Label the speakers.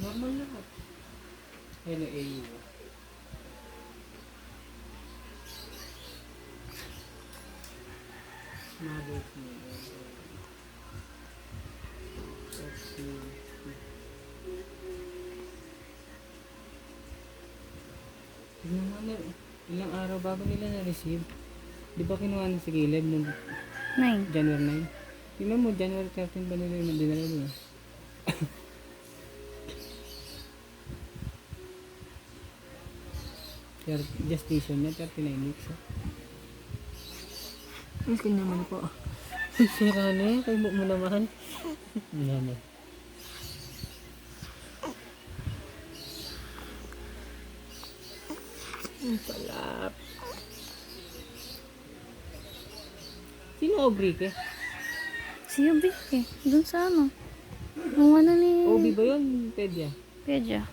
Speaker 1: Hello, AU. Mother's Day. Okay. Tignan mo na, ilang araw bago nila na-receive. Di ba kinuha na si Caleb nung
Speaker 2: Nine.
Speaker 1: January 9? Tignan mo, January 13 ba nila yung dinala nila? Gestation niya, 39 weeks. ah. Okay naman po. Sira na yan, kay mo mo naman. Naman. Ang palap. Sino Aubrey ke?
Speaker 2: Si Yubi eh. Dun sa ano. Yung ano ni
Speaker 1: Obi ba yun? Pedya.
Speaker 2: Pedja.